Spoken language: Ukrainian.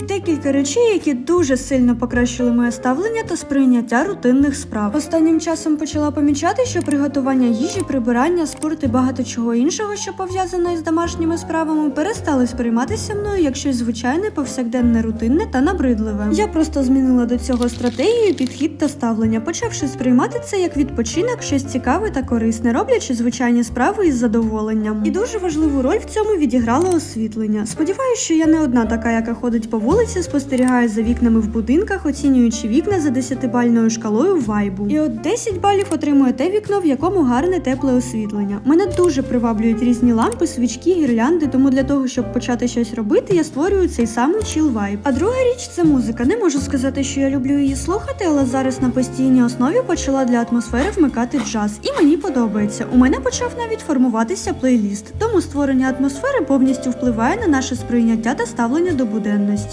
Декілька речей, які дуже сильно покращили моє ставлення та сприйняття рутинних справ. Останнім часом почала помічати, що приготування їжі, прибирання, спорт і багато чого іншого, що пов'язано із домашніми справами, перестали сприйматися мною як щось звичайне, повсякденне, рутинне та набридливе. Я просто змінила до цього стратегію, підхід та ставлення, почавши сприймати це як відпочинок, щось цікаве та корисне, роблячи звичайні справи із задоволенням. І дуже важливу роль в цьому відіграло освітлення. Сподіваюся, що я не одна така, яка ходить по вулиці, спостерігає за вікнами в будинках, оцінюючи вікна за 10-бальною шкалою вайбу. І от 10 балів отримує те вікно, в якому гарне тепле освітлення. Мене дуже приваблюють різні лампи, свічки, гірлянди, тому для того, щоб почати щось робити, я створюю цей самий chill вайб. А друга річ це музика. Не можу сказати, що я люблю її слухати, але зараз на постійній основі почала для атмосфери вмикати джаз, і мені подобається. У мене почав навіть формуватися плейліст, тому створення атмосфери повністю впливає на наше сприйняття та ставлення до буденності.